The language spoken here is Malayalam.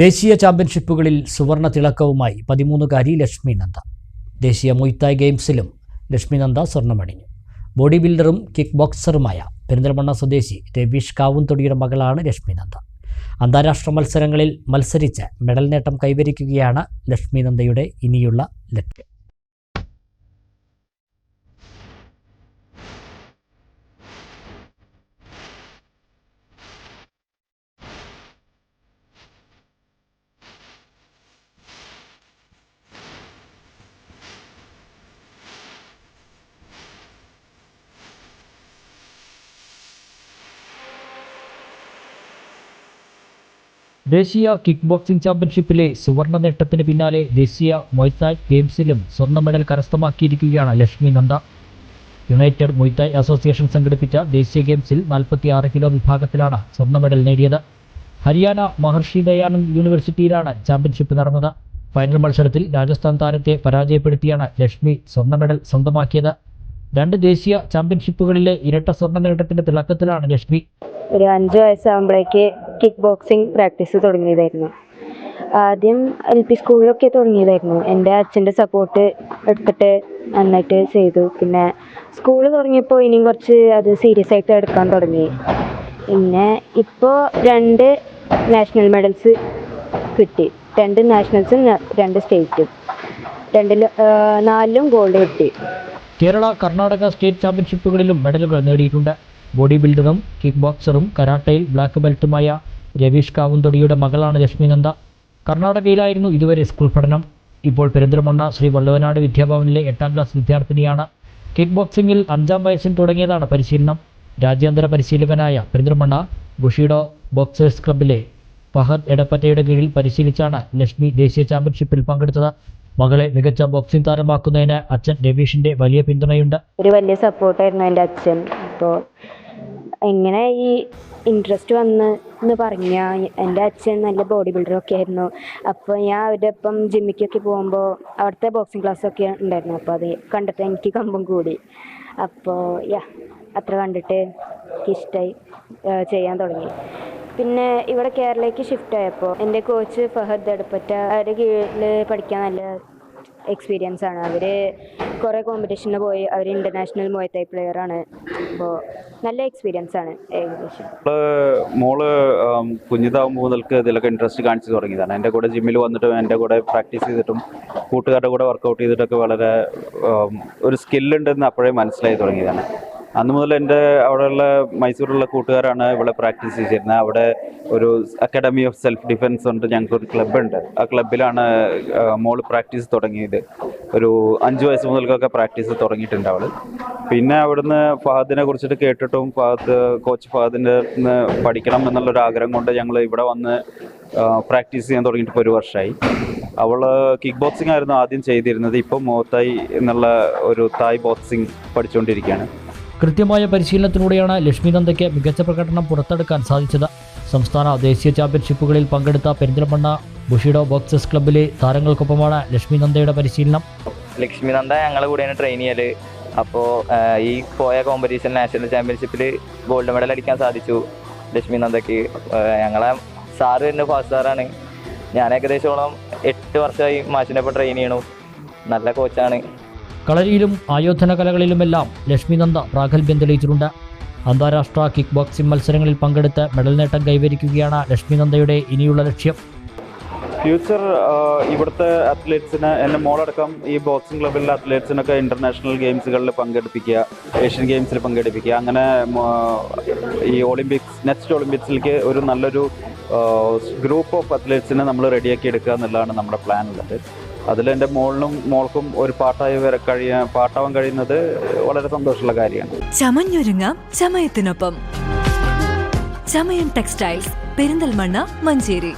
ദേശീയ ചാമ്പ്യൻഷിപ്പുകളിൽ സുവർണ തിളക്കവുമായി പതിമൂന്നുകാരി ലക്ഷ്മി നന്ദ. ദേശീയ മൊയ്ത്തായ് ഗെയിംസിലും ലക്ഷ്മി നന്ദ സ്വർണമണിഞ്ഞു ബോഡി ബിൽഡറും കിക്ക് ബോക്സറുമായ പെരിന്തൽമണ്ണ സ്വദേശി രവീഷ് കാവുംതൊടിയുടെ മകളാണ് ലക്ഷ്മി നന്ദ. അന്താരാഷ്ട്ര മത്സരങ്ങളിൽ മത്സരിച്ച് മെഡൽ നേട്ടം കൈവരിക്കുകയാണ് ലക്ഷ്മി നന്ദയുടെ ഇനിയുള്ള ലക്ഷ്യം. ദേശീയ കിക്ക് ബോക്സിംഗ് ചാമ്പ്യൻഷിപ്പിലെ സുവർണ നേട്ടത്തിന് പിന്നാലെ ദേശീയ മൊയ്ത്തായ് ഗെയിംസിലും സ്വർണ medal കരസ്ഥമാക്കിയിരിക്കുകയാണ് Lakshmi Nanda. United Muay Thai Association സംഘടിപ്പിച്ച ദേശീയ ഗെയിംസിൽ 46 കിലോ വിഭാഗത്തിലാണ് സ്വർണ മെഡൽ നേടിയത്. ഹരിയാന മഹർഷി ദയാനന്ദ് യൂണിവേഴ്സിറ്റിയിലാണ് ചാമ്പ്യൻഷിപ്പ് നടന്നത്. ഫൈനൽ മത്സരത്തിൽ രാജസ്ഥാൻ താരത്തെ പരാജയപ്പെടുത്തിയാണ് ലക്ഷ്മി സ്വർണ മെഡൽ സ്വന്തമാക്കിയത്. രണ്ട് ദേശീയ ചാമ്പ്യൻഷിപ്പുകളിലെ ഇരട്ട സ്വർണ നേട്ടത്തിന്റെ തിളക്കത്തിലാണ് ലക്ഷ്മി. ഒരു അഞ്ച് വയസ്സാകുമ്പോഴേക്ക് കിക്ക് ബോക്സിങ് പ്രാക്ടീസ് തുടങ്ങിയതായിരുന്നു. ആദ്യം എൽ പി സ്കൂളിലൊക്കെ തുടങ്ങിയതായിരുന്നു. എന്റെ അച്ഛന്റെ സപ്പോർട്ട് എടുത്തിട്ട് നന്നായിട്ട് ചെയ്തു. പിന്നെ സ്കൂൾ തുടങ്ങിയപ്പോൾ ഇനിയും കുറച്ച് അത് സീരിയസ് ആയിട്ട് എടുക്കാൻ തുടങ്ങി. പിന്നെ ഇപ്പോൾ രണ്ട് നാഷണൽ മെഡൽസ് കിട്ടി. രണ്ട് നാഷണൽസും രണ്ട് സ്റ്റേറ്റും. രണ്ടിൽ നാലിലും ഗോൾഡ് കിട്ടി. കേരള കർണാടക സ്റ്റേറ്റ് ചാമ്പ്യൻഷിപ്പുകളിലും മെഡലുകൾ നേടിയിട്ടുണ്ട്. ബോഡി ബിൽഡറും കിക്ക് ബോക്സറും കരാട്ടയിൽ ബ്ലാക്ക് ബെൽറ്റുമായ രവീഷ് കാവുന്തൊടിയുടെ മകളാണ് ലക്ഷ്മി നന്ദ കർണാടകയിലായിരുന്നു ഇതുവരെ സ്കൂൾ പഠനം. ഇപ്പോൾ പെരിന്തൽമണ്ണ ശ്രീ വള്ളവനാട് വിദ്യാഭവനിലെ എട്ടാം ക്ലാസ് വിദ്യാർത്ഥിനിയാണ്. കിക്ക് ബോക്സിംഗിൽ അഞ്ചാം വയസ്സിൽ തുടങ്ങിയതാണ് പരിശീലനം. രാജ്യാന്തര പരിശീലകനായ പെരിന്തൽമണ്ണ ബുഷിഡോ ബോക്സേഴ്സ് ക്ലബിലെ ഫഹദ് എടപ്പറ്റയുടെ കീഴിൽ പരിശീലിച്ചാണ് ലക്ഷ്മി ദേശീയ ചാമ്പ്യൻഷിപ്പിൽ പങ്കെടുത്തത്. മകളെ മികച്ച ബോക്സിംഗ് താരമാക്കുന്നതിന് അച്ഛൻ രവീഷിന്റെ വലിയ പിന്തുണയുണ്ട്. ഒരു വലിയ സപ്പോർട്ടായിരുന്നു എന്റെ അച്ഛൻ. അപ്പോൾ എങ്ങനെ ഈ ഇൻട്രസ്റ്റ് വന്ന് എന്ന് പറഞ്ഞാൽ എന്റെ അച്ഛൻ നല്ല ബോഡി ബിൽഡറൊക്കെ ആയിരുന്നു. അപ്പോൾ ഞാൻ അവരുടെ ഒപ്പം ജിമ്മിക്കൊക്കെ പോകുമ്പോൾ അവിടുത്തെ ബോക്സിംഗ് ക്ലാസ്സൊക്കെ ഉണ്ടായിരുന്നു. അപ്പോൾ അത് കണ്ടിട്ട് എനിക്ക് കമ്പം കൂടി. അപ്പോൾ യാ അത്ര കണ്ടിട്ട് എനിക്കിഷ്ടമായി ചെയ്യാൻ തുടങ്ങി. പിന്നെ ഇവിടെ കേരളയ്ക്ക് ഷിഫ്റ്റ് ആയപ്പോൾ എന്റെ കോച്ച് ഫഹദ് അടുപ്പറ്റ അവരുടെ കീഴിൽ പഠിക്കാൻ നല്ല എക്സ്പീരിയൻസ് ആണ്. അവർ കുറേ കോമ്പറ്റീഷന് പോയി. അവർ ഇന്റർനാഷണൽ മോയത്തായി പ്ലെയർ ആണ്. അപ്പോൾ നല്ല എക്സ്പീരിയൻസ് ആണ് ഏകദേശം. മോൾ കുഞ്ഞിതാവുമ്പോൾ മുതൽക്ക് ഇതിലൊക്കെ ഇൻട്രസ്റ്റ് കാണിച്ചു തുടങ്ങിയതാണ്. എന്റെ കൂടെ ജിമ്മിൽ വന്നിട്ടും എന്റെ കൂടെ പ്രാക്ടീസ് ചെയ്തിട്ടും കൂട്ടുകാരുടെ കൂടെ വർക്കൗട്ട് ചെയ്തിട്ടൊക്കെ വളരെ ഒരു സ്കില്ലുണ്ടെന്ന് അപ്പോഴേ മനസ്സിലായി തുടങ്ങിയതാണ്. അന്ന് മുതൽ എന്റെ അവിടെയുള്ള മൈസൂരുള്ള കൂട്ടുകാരാണ് ഇവിടെ പ്രാക്ടീസ് ചെയ്തിരുന്നത്. അവിടെ ഒരു അക്കാഡമി ഓഫ് സെൽഫ് ഡിഫെൻസ് ഉണ്ട് ഞങ്ങൾക്ക് ഒരു ക്ലബ്ബുണ്ട്. ആ ക്ലബ്ബിലാണ് മോൾ പ്രാക്ടീസ് തുടങ്ങിയത്. ഒരു അഞ്ച് വയസ്സ് മുതൽക്കൊക്കെ പ്രാക്ടീസ് തുടങ്ങിയിട്ടുണ്ട് അവൾ പിന്നെ അവിടുന്ന് ഫഹദിനെ കുറിച്ചിട്ട് കേട്ടിട്ടും ഫഹദ് കോച്ച് ഫഹദിന്റെ പഠിക്കണം എന്നുള്ളൊരു ആഗ്രഹം കൊണ്ട് ഞങ്ങൾ ഇവിടെ വന്ന് പ്രാക്ടീസ് ചെയ്യാൻ തുടങ്ങിയിട്ട് ഇപ്പോൾ ഒരു വർഷമായി അവൾ കിക്ക് ബോക്സിംഗ് ആയിരുന്നു ആദ്യം ചെയ്തിരുന്നത്. ഇപ്പം മോത്തായി എന്നുള്ള ഒരു തായ് ബോക്സിംഗ് പഠിച്ചുകൊണ്ടിരിക്കുകയാണ് കൃത്യമായ പരിശീലനത്തിലൂടെയാണ് ലക്ഷ്മി നന്ദയ്ക്ക് മികച്ച പ്രകടനം പുറത്തെടുക്കാൻ സാധിച്ചത്. സംസ്ഥാന ദേശീയ ചാമ്പ്യൻഷിപ്പുകളിൽ പങ്കെടുത്ത പെരിന്തൽമണ്ണ ബുഷിഡോ ബോക്സേഴ്സ് ക്ലബ്ബിലെ താരങ്ങൾക്കൊപ്പമാണ് ലക്ഷ്മി നന്ദയുടെ പരിശീലനം. ലക്ഷ്മി നന്ദ ഞങ്ങളെ കൂടെയാണ് ട്രെയിൻ ചെയ്യൽ. അപ്പോൾ ഈ പോയ കോമ്പറ്റീഷൻ നാഷണൽ ചാമ്പ്യൻഷിപ്പിൽ ഗോൾഡ് മെഡൽ അടിക്കാൻ സാധിച്ചു ലക്ഷ്മി നന്ദയ്ക്ക് ഞങ്ങളെ സാറ് തന്നെ ഫാസ്റ്റ് സാറാണ് ഞാൻ ഏകദേശം എട്ട് വർഷമായി മാഷിനൊപ്പം ട്രെയിൻ ചെയ്യണു. നല്ല കോച്ചാണ് കളരിയിലും ആയോധന കലകളിലുമെല്ലാം ലക്ഷ്മി നന്ദ പ്രാഗൽഭ്യം തെളിയിച്ചിട്ടുണ്ട് അന്താരാഷ്ട്ര കിക്ക് ബോക്സിംഗ് മത്സരങ്ങളിൽ പങ്കെടുത്ത് മെഡൽ നേട്ടം കൈവരിക്കുകയാണ് ലക്ഷ്മി നന്ദയുടെ ഇനിയുള്ള ലക്ഷ്യം. ഫ്യൂച്ചർ ഇവിടുത്തെ അത്ലറ്റ്സിന് എന്റെ മോളടക്കം ഈ ബോക്സിംഗ് ക്ലബിലെ അത്ലറ്റ്സിനൊക്കെ ഇന്റർനാഷണൽ ഗെയിംസുകളിൽ പങ്കെടുപ്പിക്കുക ഏഷ്യൻ ഗെയിംസിൽ പങ്കെടുപ്പിക്കുക. അങ്ങനെ ഈ ഒളിമ്പിക്സ് നെക്സ്റ്റ് ഒളിമ്പിക്സിലേക്ക് ഒരു നല്ലൊരു ഗ്രൂപ്പ് ഓഫ് അത്ലറ്റ്സിനെ നമ്മൾ റെഡിയാക്കി എടുക്കുക എന്നുള്ളതാണ് നമ്മുടെ പ്ലാൻ ഉള്ളത്. അതിൽ എന്റെ മോളിനും മോൾക്കും ഒരു പാട്ടായി വരെ കഴിയ പാട്ടാവാൻ കഴിയുന്നത് വളരെ സന്തോഷമുള്ള കാര്യമാണ്. ചമഞ്ഞൊരുങ്ങാം ചമയത്തിനൊപ്പം. ചമയം ടെക്സ്റ്റൈൽസ് പെരിന്തൽമണ്ണ മഞ്ചേരി.